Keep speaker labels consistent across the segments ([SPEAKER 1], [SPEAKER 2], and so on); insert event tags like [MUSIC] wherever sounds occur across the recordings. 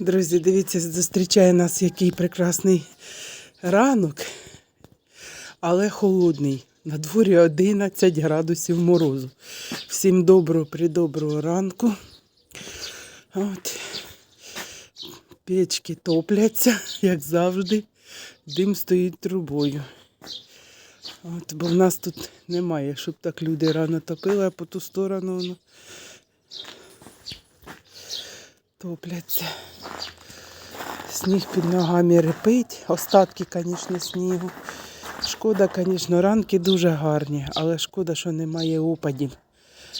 [SPEAKER 1] Друзі, дивіться, зустрічає нас який прекрасний ранок, але холодний. На дворі 11 градусів морозу. Всім доброго, придоброго ранку. От. Печки топляться, як завжди. Дим стоїть трубою. От, бо в нас тут немає, щоб так люди рано топили, а по ту сторону воно топляться. Сніг під ногами репить, остатки, звісно, снігу. Шкода, звісно, ранки дуже гарні, але шкода, що немає опадів.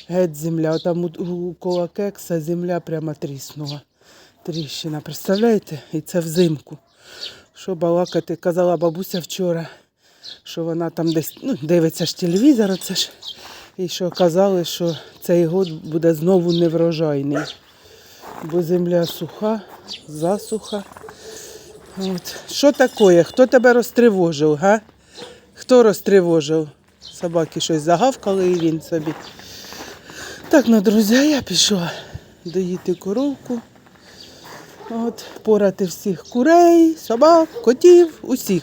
[SPEAKER 1] Геть земля. Там у, коло кекса земля прямо тріснула. Тріщина. Представляєте? І це взимку. Що балакати? Казала бабуся вчора, що вона там десь ну, дивиться ж телевізор, оце ж. І що казали, що цей год буде знову неврожайний. Бо земля суха, засуха. От. Що таке? Хто тебе розтривожив, га? Хто розтривожив? Собаки щось загавкали і він собі. Так, ну, друзі, я пішла доїти коровку. От, порати всіх курей, собак, котів, усіх.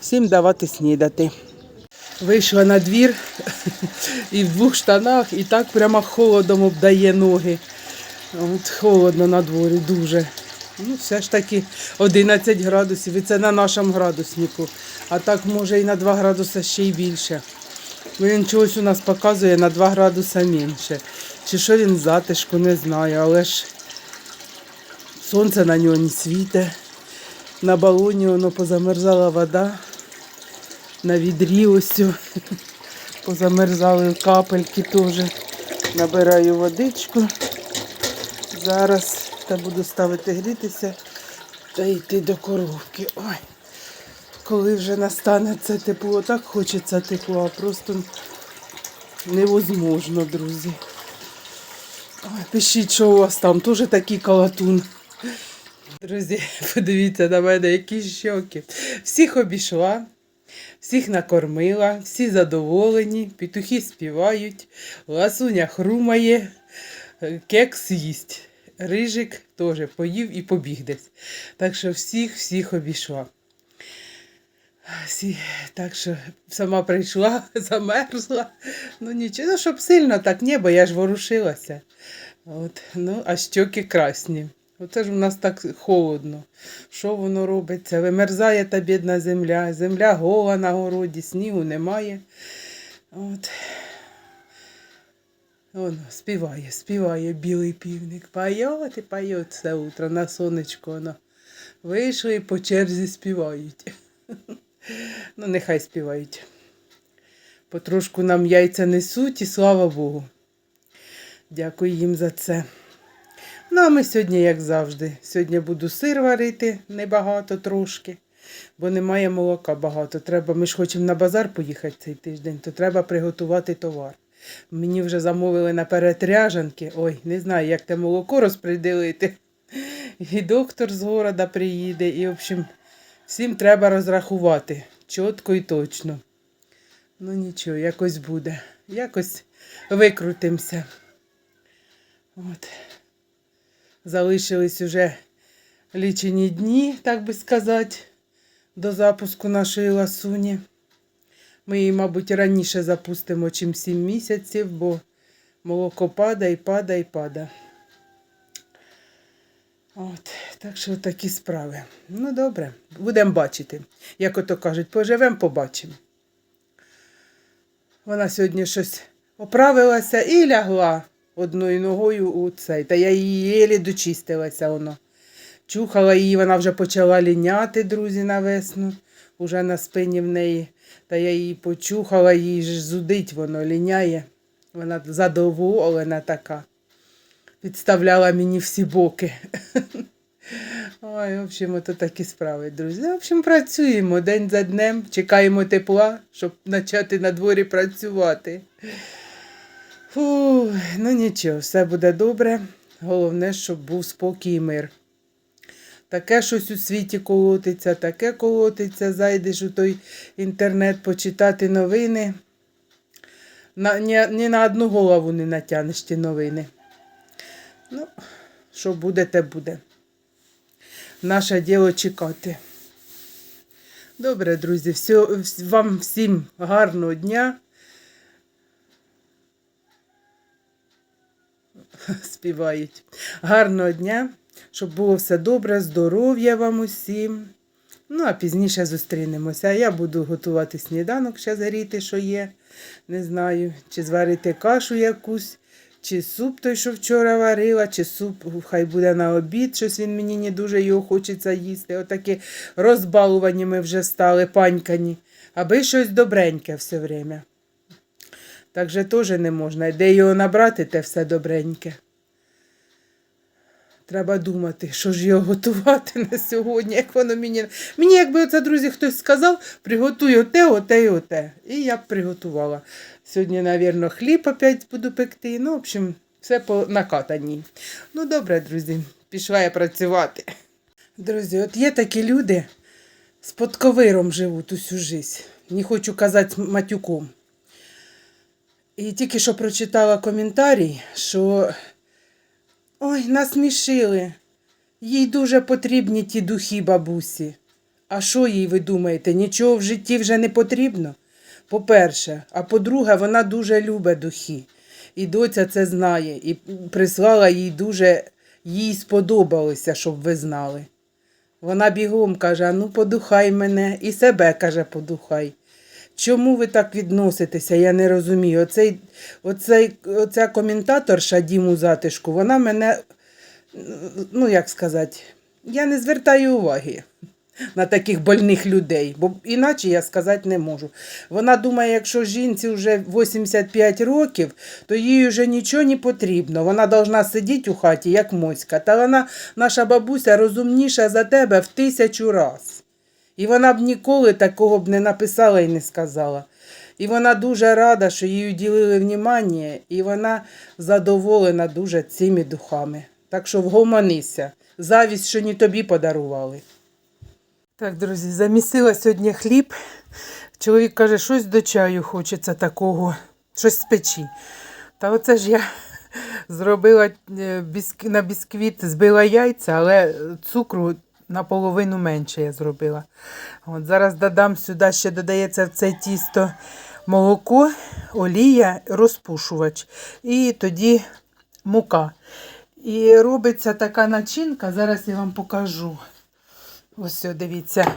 [SPEAKER 1] Всім давати снідати. Вийшла на двір [LAUGHS] і в двох штанах, і так прямо холодом обдає ноги. От холодно на дворі дуже. Ну, все ж таки 11 градусів, і це на нашому градуснику. А так може і на 2 градуси ще й більше. Він чогось у нас показує на 2 градуси менше. Чи що він затишку, не знаю, але ж сонце на нього не світе. На балоні воно позамерзала вода. На відрі ось [LAUGHS] позамерзали капельки теж. Набираю водичку. Зараз та буду ставити грітися та йти до коровки. Ой, коли вже настане це тепло, так хочеться тепло, а просто невозможно, друзі. Ой, пишіть, що у вас там, теж такий калатун. Друзі, [LAUGHS] подивіться на мене, які щоки. Всіх обійшла, всіх накормила, всі задоволені, петухи співають, ласуня хрумає, кекс їсть. Рижик теж поїв і побіг десь. Так що всіх, всіх обійшла. Так що сама прийшла, [LAUGHS] замерзла. Ну нічого, ну, щоб сильно так не, бо я ж ворушилася. От, ну, а щоки красні. Оце ж у нас так холодно. Що воно робиться? Вимерзає та бідна земля, земля гола на городі, снігу немає. От. Воно співає, співає білий півник. Поет і поет все утро на сонечко воно. Вийшли і по черзі співають. [LAUGHS] Ну, нехай співають. Потрошку нам яйця несуть і слава Богу. Дякую їм за це. Ну, а ми сьогодні, як завжди, сьогодні буду сир варити небагато трошки, бо немає молока багато. Треба, ми ж хочемо на базар поїхати цей тиждень, то треба приготувати товар. Мені вже замовили наперед ряжанки. Ой, не знаю, як те молоко розпределити. І доктор з города приїде, і, в общем, всім треба розрахувати чітко і точно. Ну нічого, якось буде. Якось викрутимося. От. Залишились уже лічені дні, так би сказати, до запуску нашої ласуні. Ми її, мабуть, раніше запустимо, чим 7 місяців, бо молоко падає, падає, падає. От, так що такі справи. Ну, добре, будемо бачити. Як ото кажуть, поживемо, побачимо. Вона сьогодні щось оправилася і лягла одною ногою у цей. Та я її єлі дочистилася воно. Чухала її, вона вже почала ліняти, друзі, на весну, уже на спині в неї. Та я її почухала, їй ж зудить воно, ліняє. Вона задоволена така. Підставляла мені всі боки. [LAUGHS] Ой, в общем, ото такі справи, друзі. В общем, працюємо день за днем, чекаємо тепла, щоб почати на дворі працювати. Фу, ну нічого, все буде добре. Головне, щоб був спокій і мир. Таке щось у світі колотиться, таке колотиться, зайдеш у той інтернет почитати новини. На, ні, ні на одну голову не натягнеш ті новини. Ну, що буде, те буде. наше діло чекати. Добре, друзі, все, вам всім гарного дня. [LAUGHS] Співають. Гарного дня, щоб було все добре, здоров'я вам усім. Ну, а пізніше зустрінемося. Я буду готувати сніданок, ще заріти, що є. Не знаю, чи зварити кашу якусь, чи суп той, що вчора варила, чи суп хай буде на обід, щось він мені не дуже його хочеться їсти. Отакі розбалувані ми вже стали, панькані, аби щось добреньке все время. Так же теж не можна. Де його набрати, те все добреньке. Треба думати, що ж його готувати [LAUGHS] на сьогодні, як воно мені. Мені, якби оце, друзі, хтось сказав, приготуй оте, оте і оте. І я б приготувала. Сьогодні, мабуть, хліб опять буду пекти. Ну, в общем, все по накатанні. Ну, добре, друзі, пішла я працювати. Друзі, от є такі люди з подковиром живуть усю жизнь. Не хочу казати матюком. І тільки що прочитала коментарій, що ой, насмішили. Їй дуже потрібні ті духи бабусі. А що їй, ви думаєте, нічого в житті вже не потрібно? По-перше, а по-друге, вона дуже любить духи. І доця це знає, і прислала їй дуже, їй сподобалося, щоб ви знали. Вона бігом каже: ну подухай мене, і себе каже, подухай. Чому ви так відноситеся? Я не розумію. Оцей, оцей, оця коментаторша Діму затишку, вона мене, ну як сказати, я не звертаю уваги на таких больних людей, бо іначе я сказати не можу. Вона думає, якщо жінці вже 85 років, то їй вже нічого не потрібно. Вона повинна сидіти у хаті, як моська. Та вона, наша бабуся, розумніша за тебе в тисячу раз. І вона б ніколи такого б не написала і не сказала. І вона дуже рада, що їй уділили внимання, і вона задоволена дуже цими духами. Так що вгомонися. Завість, що не тобі подарували. Так, друзі, замісила сьогодні хліб. Чоловік каже, щось до чаю хочеться такого, щось з печі. Та оце ж я [LAUGHS] зробила е, на бісквіт, збила яйця, але цукру наполовину менше я зробила. От зараз додам сюди, ще додається в це тісто молоко, олія, розпушувач. І тоді мука. І робиться така начинка, зараз я вам покажу. Ось, дивіться,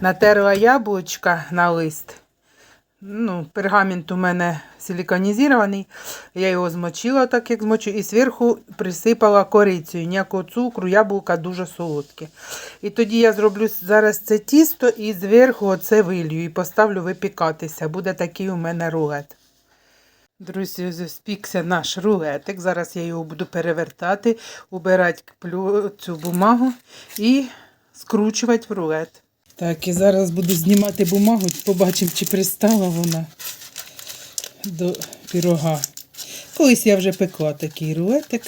[SPEAKER 1] натерла яблучка на лист. Ну, пергамент у мене силиконізований. Я його змочила, так як змочу, і зверху присипала корицею. Ніякого цукру, яблука дуже солодке. І тоді я зроблю зараз це тісто і зверху оце вилью і поставлю випікатися. Буде такий у мене рулет. Друзі, спікся наш рулетик. Зараз я його буду перевертати, убирати цю бумагу і скручувати в рулет. Так, і зараз буду знімати бумагу, побачимо, чи пристала вона до пірога. Колись я вже пекла такий рулетик,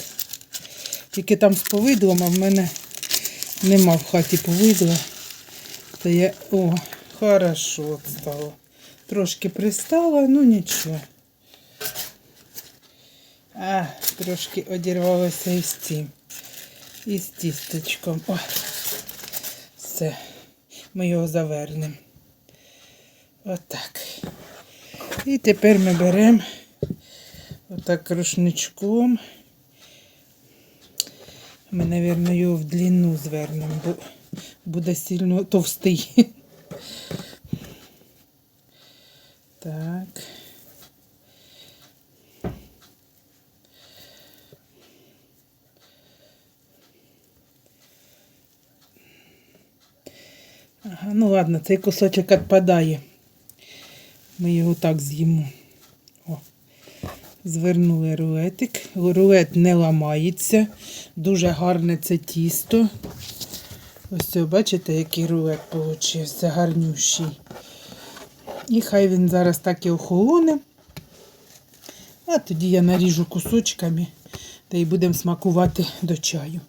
[SPEAKER 1] тільки там з повидлом, а в мене нема в хаті повидла. То я, о, хорошо стало. Трошки пристала, ну нічого. А, трошки одірвалося із цим. Із тістечком. О, все. Ми його завернемо. Отак. І тепер ми беремо отак рушничком. Ми, мабуть, його в длину звернемо, бо буде сильно товстий. Так. Ага, ну ладно, цей кусочок відпадає. Ми його так з'їмо. О. Звернули рулетик. Рулет не ламається. Дуже гарне це тісто. Ось це, бачите, який рулет вийшов, гарнющий. І хай він зараз так і охолоне. А тоді я наріжу кусочками та й будемо смакувати до чаю.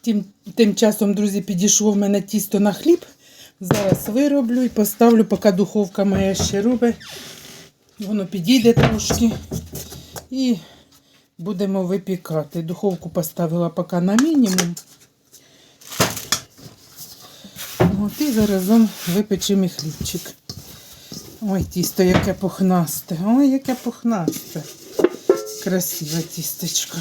[SPEAKER 1] Тим, тим часом, друзі, підійшло в мене тісто на хліб. Зараз вироблю і поставлю, поки духовка моя ще робить. Воно підійде трошки. І будемо випікати. Духовку поставила поки на мінімум. От і заразом випечемо хлібчик. Ой, тісто яке пухнасте. Ой, яке пухнасте. Красиве тістечко.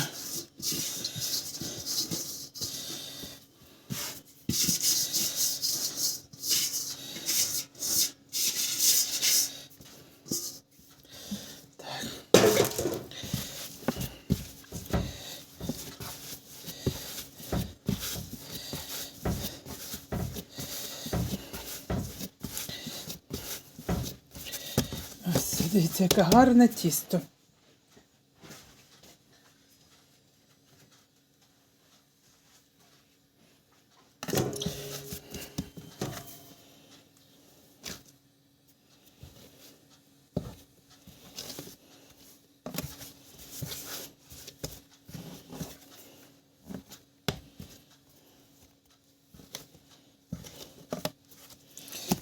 [SPEAKER 1] Ось, дивіться, яке гарне тісто.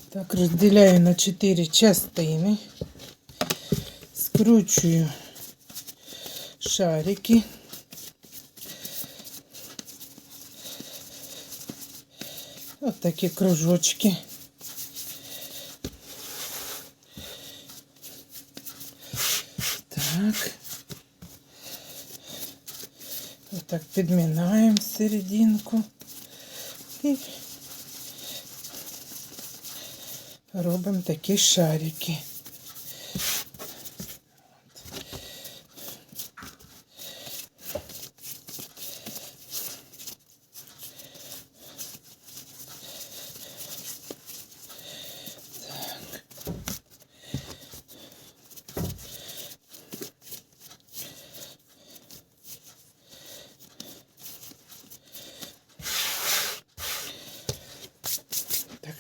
[SPEAKER 1] Так, розділяю на 4 частини. Скручую шарики. Ось такі кружочки. Так. Отак підмінаємо серединку. І робимо такі шарики.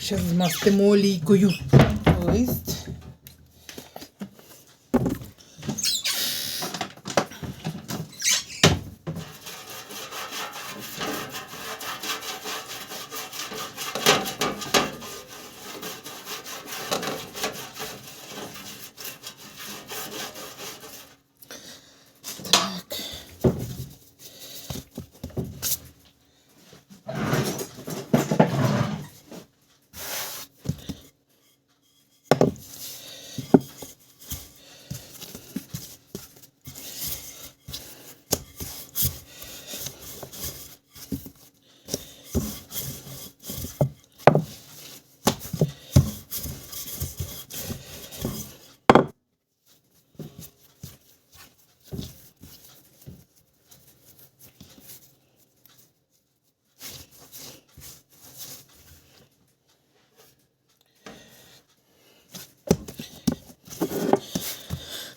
[SPEAKER 1] Зараз змастимо олійкою лист. Так.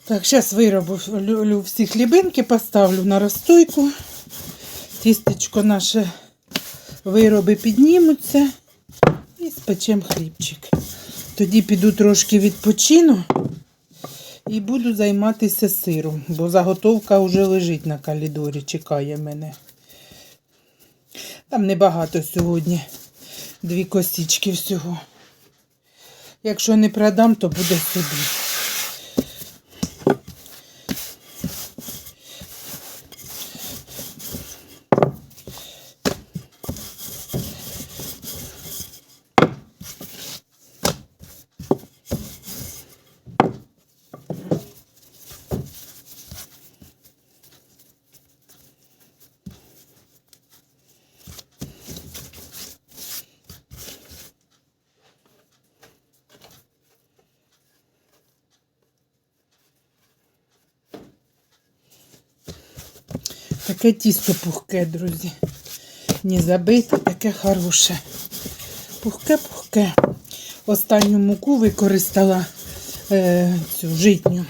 [SPEAKER 1] Так, зараз вироблю всі хлібинки, поставлю на розстойку. Тістечко наше вироби піднімуться і спечемо хлібчик. Тоді піду трошки відпочину і буду займатися сиром, бо заготовка вже лежить на калідорі, чекає мене. Там небагато сьогодні. Дві косички всього. Якщо не продам, то буде собі. Таке тісто пухке, друзі. Не забите, таке хороше. Пухке-пухке. Останню муку використала е, цю житню.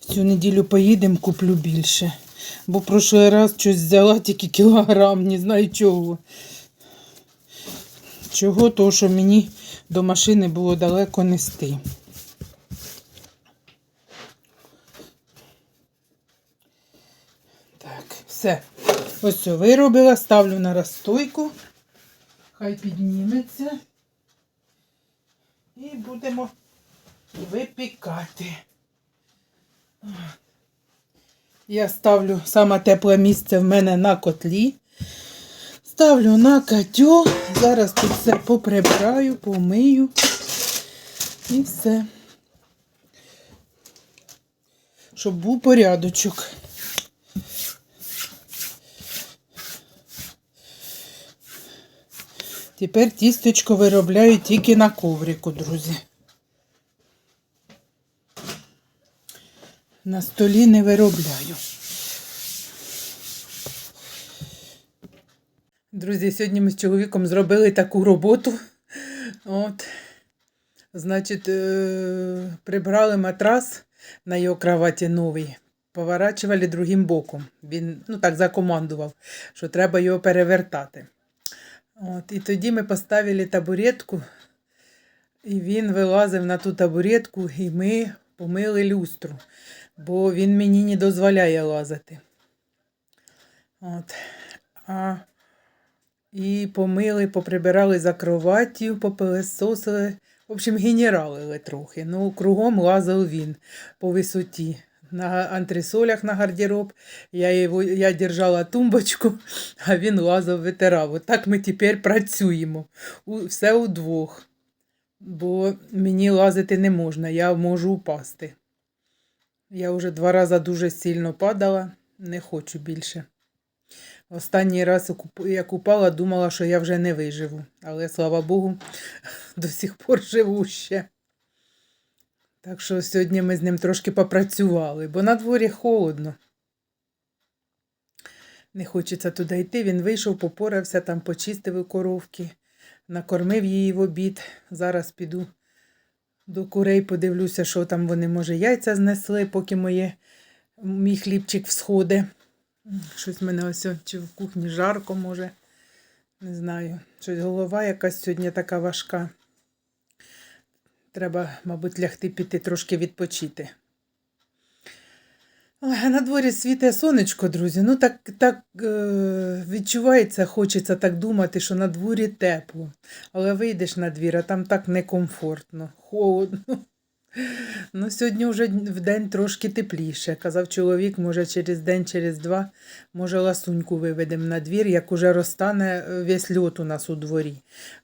[SPEAKER 1] В цю неділю поїдемо, куплю більше. Бо прошлий раз щось взяла тільки кілограм, не знаю чого. Чого, того, що мені до машини було далеко нести. Так, все. Ось все виробила, ставлю на розстойку. Хай підніметься. І будемо випікати. Я ставлю саме тепле місце в мене на котлі. Ставлю на котел, Зараз тут все поприбираю, помию і все. Щоб був порядочок. Тепер тістечко виробляю тільки на коврику, друзі. На столі не виробляю. Друзі, сьогодні ми з чоловіком зробили таку роботу. От. Значить, е- прибрали матрас на його кроваті новий, поворачували другим боком. Він ну, так закомандував, що треба його перевертати. От, і тоді ми поставили табуретку, і він вилазив на ту табуретку, і ми помили люстру, бо він мені не дозволяє лазити. От. А, і помили, поприбирали за кроваттю, попилисосили. В общем, генералили трохи. Ну, кругом лазив він по висоті. На антресолях на гардероб. Я, його, я держала тумбочку, [LAUGHS] а він лазив, витирав. Отак ми тепер працюємо. У, все удвох. Бо мені лазити не можна, я можу упасти. Я вже два рази дуже сильно падала, не хочу більше. Останній раз, окуп- як упала, думала, що я вже не виживу. Але слава Богу, [LAUGHS] до сих пор живу ще. Так що сьогодні ми з ним трошки попрацювали, бо на дворі холодно. Не хочеться туди йти. Він вийшов, попорався, там почистив коровки, накормив її в обід. Зараз піду до курей, подивлюся, що там вони, може, яйця знесли, поки моє, мій хлібчик всходить. Щось в мене ось чи в кухні жарко, може. Не знаю. Щось голова якась сьогодні така важка. Треба, мабуть, лягти піти трошки відпочити. Ой, на дворі світе сонечко, друзі. Ну так, так е, відчувається, хочеться так думати, що на дворі тепло. Але вийдеш на двір, а там так некомфортно, холодно. Ну, сьогодні вже в день трошки тепліше. Казав чоловік, може через день, через два, може ласуньку виведемо на двір, як уже розтане е, весь льот у нас у дворі.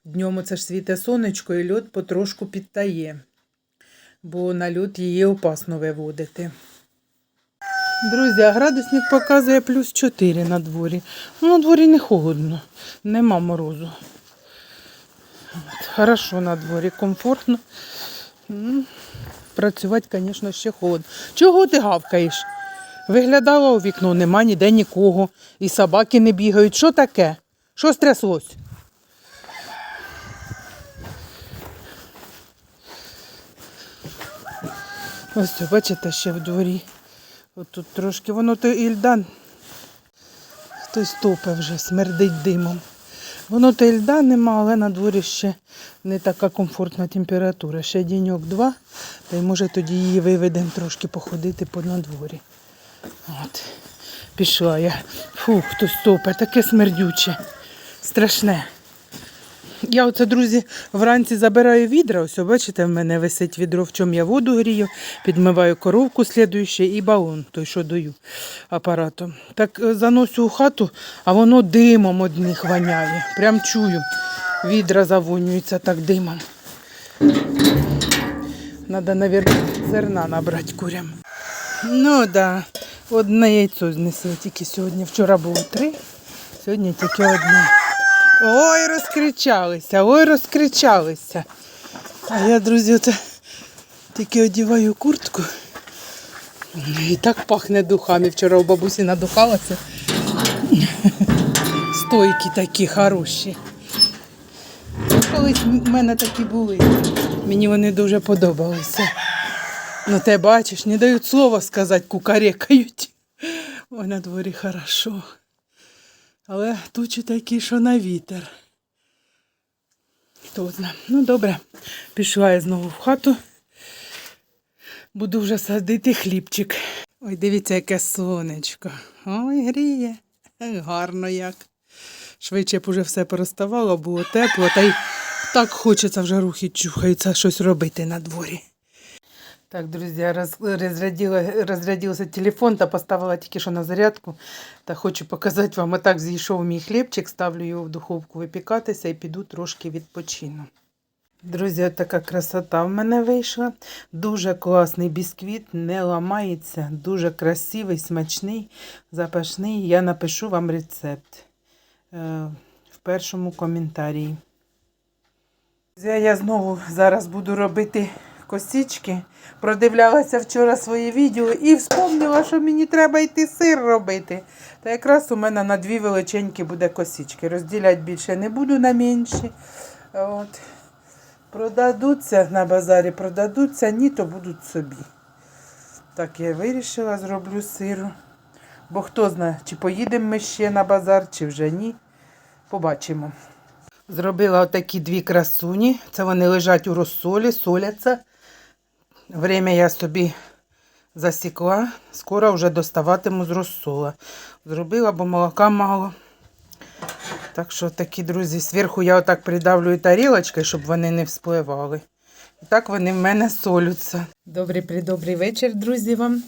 [SPEAKER 1] Днем це ж світе сонечко і льот потрошку підтає, бо на льот її опасно виводити. Друзі, а градусник показує плюс 4 на дворі. Ну, на дворі не холодно, нема морозу. От, хорошо на дворі, комфортно. Працювати, звісно, ще холодно. Чого ти гавкаєш? Виглядала у вікно, нема ніде нікого. І собаки не бігають. Що таке? Що стряслось? Ось, бачите, ще в дворі. От тут трошки воно то ільдан. Хтось топе вже, смердить димом. Воно то і льда нема, але на дворі ще не така комфортна температура. Ще діньок-два, та й може тоді її виведемо трошки походити по надворі. От. Пішла я. Фух, хто стопе, таке смердюче. Страшне. Я оце, друзі, вранці забираю відра. Ось, бачите, в мене висить відро, в чому я воду грію, підмиваю коровку слідуюче і балон, той, що даю апаратом. Так е, заношу у хату, а воно димом одних воняє. Прям чую. Відра завонюються так димом. Надо, мабуть, зерна набрати курям. Ну так, да. одне яйцо знесли тільки сьогодні. Вчора було три, сьогодні тільки одне. Ой, розкричалися, ой, розкричалися. А я, друзі, оце тільки одіваю куртку. І так пахне духами. Вчора у бабусі надухалася. Стойки такі хороші. Колись в мене такі були. Мені вони дуже подобалися. Ну, ти бачиш, не дають слова сказати, кукарекають. Ой, на дворі хорошо. Але тучі такі, що на вітер. Хто знає. Ну, добре, пішла я знову в хату. Буду вже садити хлібчик. Ой, дивіться, яке сонечко. Ой, гріє. Гарно як. Швидше б уже все переставало, було тепло, та й так хочеться вже рухи чухаються щось робити на дворі. Так, друзі, роз, розрядила, розрядився телефон та поставила тільки що на зарядку. Та хочу показати вам, отак зійшов мій хлібчик, ставлю його в духовку випікатися і піду трошки відпочину. Друзі, така красота в мене вийшла. Дуже класний бісквіт, не ламається, дуже красивий, смачний, запашний. Я напишу вам рецепт е, в першому коментарі. Друзі, Я знову зараз буду робити косички. Продивлялася вчора своє відео і вспомнила, що мені треба йти сир робити. Та якраз у мене на дві величенькі буде косички. Розділяти більше не буду на менші. От. Продадуться на базарі, продадуться, ні, то будуть собі. Так я вирішила, зроблю сиру. Бо хто знає, чи поїдемо ми ще на базар, чи вже ні. Побачимо. Зробила отакі дві красуні. Це вони лежать у розсолі, соляться. Время я собі засікла. Скоро вже доставатиму з розсола. Зробила, бо молока мало. Так що такі, друзі, зверху я отак придавлюю тарілочкою, щоб вони не вспливали. І так вони в мене солються. Добрий придобрий вечір, друзі, вам.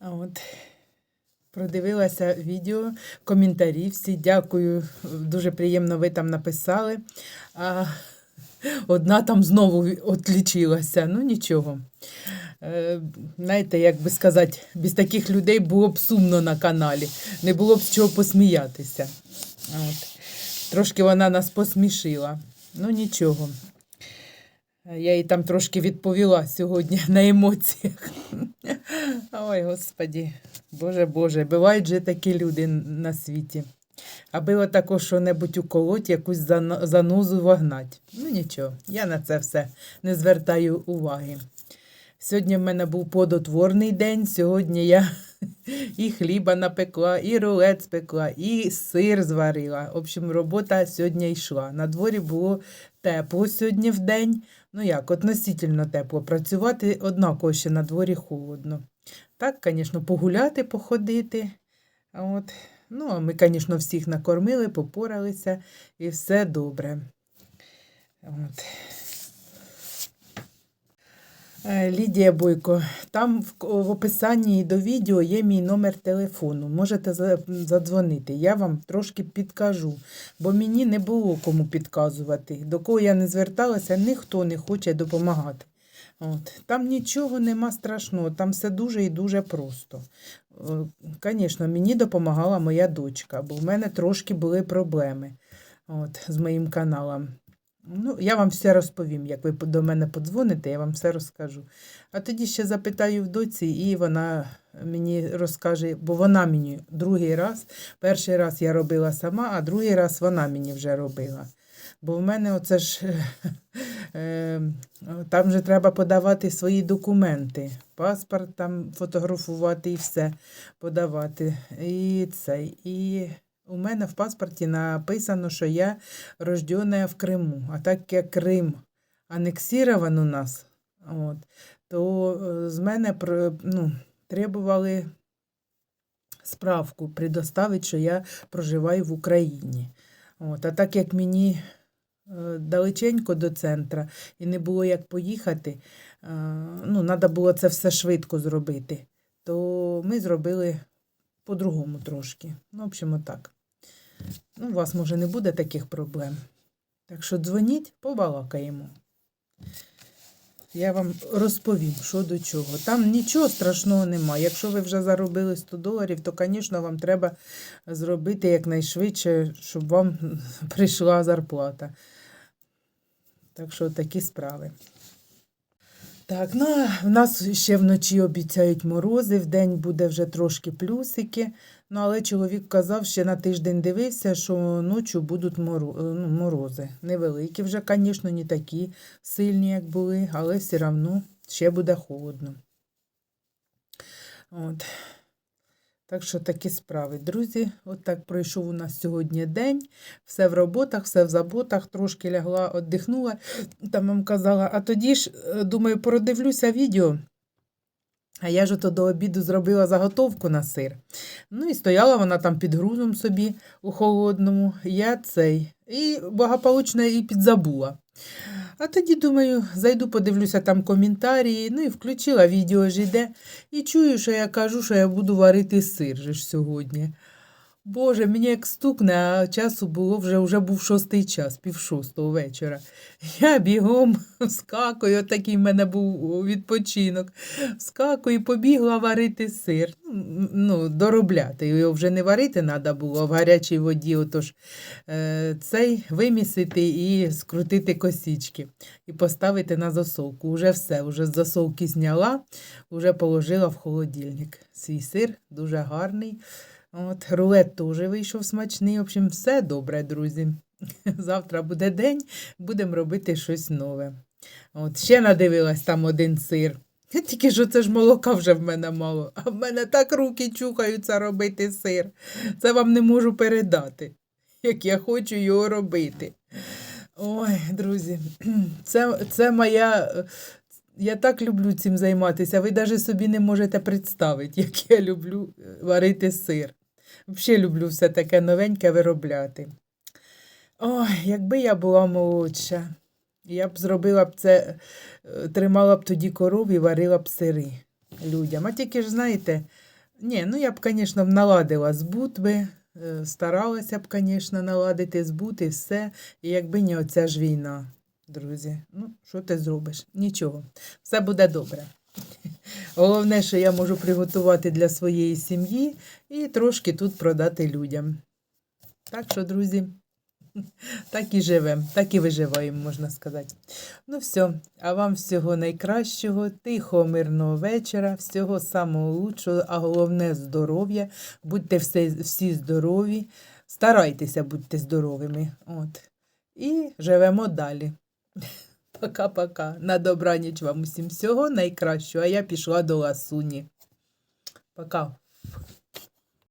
[SPEAKER 1] От. Продивилася відео, коментарі всі. Дякую. Дуже приємно ви там написали. Одна там знову отлічилася. Ну нічого. Е, знаєте, як би сказати, без таких людей було б сумно на каналі. Не було б з чого посміятися. От. Трошки вона нас посмішила. Ну нічого. Я їй там трошки відповіла сьогодні [LAUGHS] на емоціях. Ой, господі, Боже Боже, бувають же такі люди на світі. Аби отако що-небудь уколоть, якусь зан- занозу вогнать. Ну нічого, я на це все не звертаю уваги. Сьогодні в мене був плодотворний день. Сьогодні я [LAUGHS] і хліба напекла, і рулет спекла, і сир зварила. В общем, робота сьогодні йшла. На дворі було тепло сьогодні в день. Ну як, относительно тепло. Працювати однаково ще на дворі холодно. Так, звісно, погуляти, походити. От. Ну, а ми, звісно, всіх накормили, попоралися і все добре. От. Е, Лідія Бойко, там в, описанні до відео є мій номер телефону. Можете задзвонити. Я вам трошки підкажу, бо мені не було кому підказувати. До кого я не зверталася, ніхто не хоче допомагати. От. Там нічого нема страшного, там все дуже і дуже просто. Звісно, мені допомагала моя дочка, бо в мене трошки були проблеми от, з моїм каналом. Ну, я вам все розповім, як ви до мене подзвоните, я вам все розкажу. А тоді ще запитаю в доці, і вона мені розкаже, бо вона мені другий раз, перший раз я робила сама, а другий раз вона мені вже робила. Бо в мене оце ж е, там же треба подавати свої документи, паспорт там фотографувати і все подавати. І цей. І у мене в паспорті написано, що я рождена в Криму. А так як Крим анексирован у нас, от, то е, з мене ну, требували справку предоставити, що я проживаю в Україні. От, а так як мені е, далеченько до центра і не було як поїхати, ну, треба було це все швидко зробити, то ми зробили по-другому трошки. Ну, в общем, отак. Ну, у вас, може, не буде таких проблем. Так що дзвоніть, побалакаємо. Я вам розповім, що до чого. Там нічого страшного немає. Якщо ви вже заробили 100 доларів, то, звісно, вам треба зробити якнайшвидше, щоб вам [LAUGHS] прийшла зарплата. Так що такі справи. Так, ну в нас ще вночі обіцяють морози, вдень буде вже трошки плюсики. Ну, але чоловік казав, ще на тиждень дивився, що ночі будуть ну, морози. Невеликі вже, звісно, не такі сильні, як були, але все одно ще буде холодно. От. Так що такі справи. Друзі, от так пройшов у нас сьогодні день. Все в роботах, все в заботах, трошки лягла, віддихнула, там вам казала. А тоді ж, е, думаю, продивлюся відео. А я ж ото до обіду зробила заготовку на сир. Ну і стояла вона там під грузом собі у холодному. Я цей. І благополучно і підзабула.
[SPEAKER 2] А тоді, думаю, зайду, подивлюся там коментарі, ну і включила відео ж іде. І чую, що я кажу, що я буду варити сир же ж сьогодні. Боже, мені як стукне, а часу було вже, вже був шостий час, пів шостого вечора. Я бігом [LAUGHS] вскакую, такий в мене був відпочинок. Вскакую, побігла варити сир. Ну, доробляти. Його вже не варити треба було, в гарячій воді отож, е, цей вимісити і скрутити косички. І поставити на засолку. Уже все, вже з засолки зняла, вже положила в холодильник. Свій сир дуже гарний. От, рулет теж вийшов смачний. В общем, все добре, друзі. [LAUGHS] Завтра буде день, будемо робити щось нове. От, ще надивилась там один сир. [LAUGHS] Тільки що це ж молока вже в мене мало, а в мене так руки чухаються робити сир. Це вам не можу передати, [LAUGHS] як я хочу його робити. Ой, друзі, [CLEARS THROAT] це, це моя. е, Я так люблю цим займатися. Ви навіть собі не можете представити, як я люблю е, варити сир. Взагалі люблю все таке новеньке виробляти. Ой, якби я була молодша, я б зробила б це, е, тримала б тоді коров і варила б сири людям. А тільки ж, знаєте, ні, ну я б, звісно, наладила збут би, е, старалася б, звісно, наладити збут і все. І якби не оця ж війна, друзі. Ну, що ти зробиш? Нічого. Все буде добре. Головне, що я можу приготувати для своєї сім'ї і трошки тут продати людям. Так що, друзі, так і живемо, так і виживаємо, можна сказати. Ну все, а вам всього найкращого, тихого, мирного вечора, всього самого лучшого, а головне здоров'я. Будьте все, всі здорові, старайтеся будьте здоровими. От. І живемо далі. Пока-пока. На добраніч вам усім всього найкращого, а я пішла до ласуні. Пока.